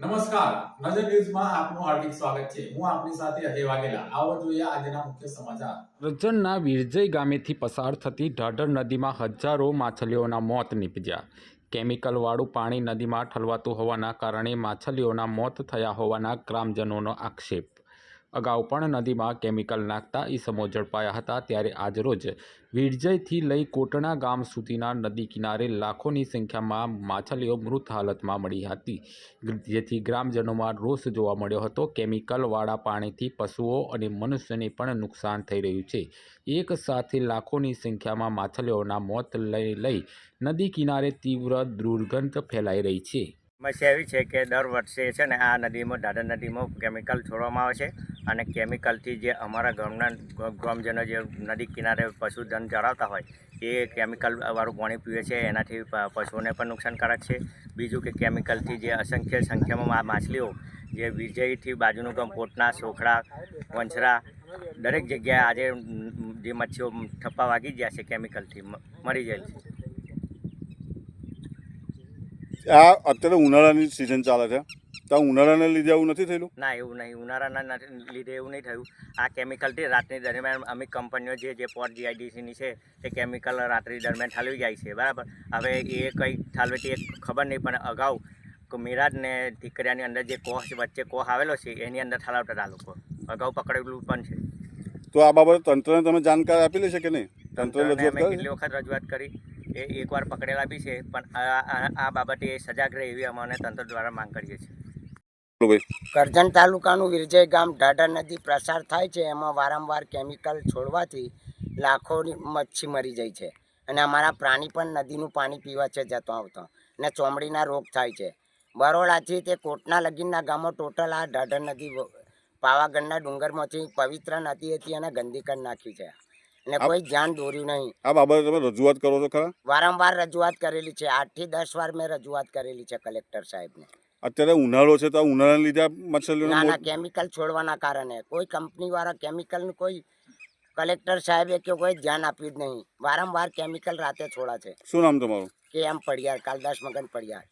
નમસ્કાર. નજર ન્યૂઝમાં આપનું હાર્દિક સ્વાગત છે. હું આપની સાથે અજય વાઘેલા. આવો જોઈએ આજના મુખ્ય સમાચાર. રજણના વિરજય ગામેથી પસાર થતી ઢાઢર નદીમાં હજારો માછલીઓના મોત નીપજ્યા. કેમિકલવાળું પાણી નદીમાં ઠલવાતું હોવાના કારણે માછલીઓના મોત થયા હોવાના ગ્રામજનોનો આક્ષેપ. અગાઉ પણ નદીમાં કેમિકલ નાખતા ઈસમો ઝડપાયા હતા ત્યારે આજરોજ વીરજયથી લઈ કોટણા ગામ સુધીના નદી કિનારે લાખોની સંખ્યામાં માછલીઓ મૃત હાલતમાં મળી હતી. જેથી ગ્રામજનોમાં રોષ જોવા મળ્યો હતો. કેમિકલવાળા પાણીથી પશુઓ અને મનુષ્યને પણ નુકસાન થઈ રહ્યું છે. એક સાથે લાખોની સંખ્યામાં માછલીઓના મોત લઈ લઈ નદી કિનારે તીવ્ર દુર્ગંધ ફેલાઈ રહી છે. સમસ્યા એવી છે કે દર વર્ષે છે ને આ નદીમાં, દાદર નદીમાં કેમિકલ છોડવામાં આવે છે અને કેમિકલથી જે અમારા ગામના ગ્રામજનો જે નદી કિનારે પશુધન ચરાવતા હોય, એ કેમિકલ વાળું પાણી પીવે છે. એનાથી પશુઓને પણ નુકસાનકારક છે. બીજું કે કેમિકલથી જે અસંખ્ય સંખ્યામાં માછલીઓ, જે વિજયથી બાજુનું ગામ કોટના સોખડા, વંછરા, દરેક જગ્યાએ આજે જે મચ્છીઓ થપ્પા વાગી ગયા છે કેમિકલથી મરી જાય છે. આ અત્યારે ઉનાળાની સિઝન ચાલે છે. તો ઉનાળાને લીધે આવું નથી થયેલું? ના એવું નહીં. ઉનાળાના લીધે એવું નહીં થયું. આ કેમિકલથી રાતની દરમિયાન અમે કંપનીઓ જે જે પોર્ટ જીઆઈડીસીની છે એ કેમિકલ રાત્રિ દરમિયાન ઠાલવી જાય છે. બરાબર? હવે એ કંઈ ઠાલવે તે ખબર નહીં પણ અગાઉ ક- મિરાજ ને ટીકરિયાની અંદર જે કોહ વચ્ચે કોહ આવેલો છે એની અંદર ઠાલવતા આ લોકો. અગાઉ પકડેલું પણ છે. તો આ બાબતે તંત્રને તમે જાણકારી આપેલી છે કે નહીં? તંત્ર તંત્રને કેટલી વખત રજૂઆત કરી? એ એકવાર પકડેલા બી છે, પણ આ- બાબતે સજાગ રહે એવી અમે તંત્ર દ્વારા માંગ કરીએ છીએ. કરજણ તાલુકાનું વિરજય ગામ ઢાઢર નદી પ્રસાર થાય છે, એમાં વારંવાર કેમિકલ છોડવાથી લાખોની મચ્છી મરી જાય છે અને અમારા પ્રાણી પણ નદીનું પાણી પીવા છે જતો આવતો અને ચોમડીના રોગ થાય છે. બરોડાથી તે કોટના લગીનના ગામો ટોટલ આ ઢાઢર નદી પાવાગઢના ડુંગરમાંથી પવિત્ર નદી હતી અને ગંદી કરી નાખી છે. અને કોઈ ધ્યાન દોર્યું નહીં. આ બાબતે તમે રજૂઆત કરો છો ખરા? વારંવાર રજૂઆત કરેલી છે. આઠથી દસ વાર મેં રજૂઆત કરેલી છે કલેક્ટર સાહેબને. અત્યારે ઉનાળો છે તો ઉનાળાને લીધે આ ના ના કેમિકલ છોડવાના કારણે. કોઈ કંપની વાળા કેમિકલનું કોઈ કલેક્ટર સાહેબે કે કોઈ ધ્યાન આપ્યું જ નહીં. વારંવાર કેમિકલ રાતે છોડા છે. શું નામ તમારું? કે એમ પડિયાર કાલદાસ મગન પડિયાર.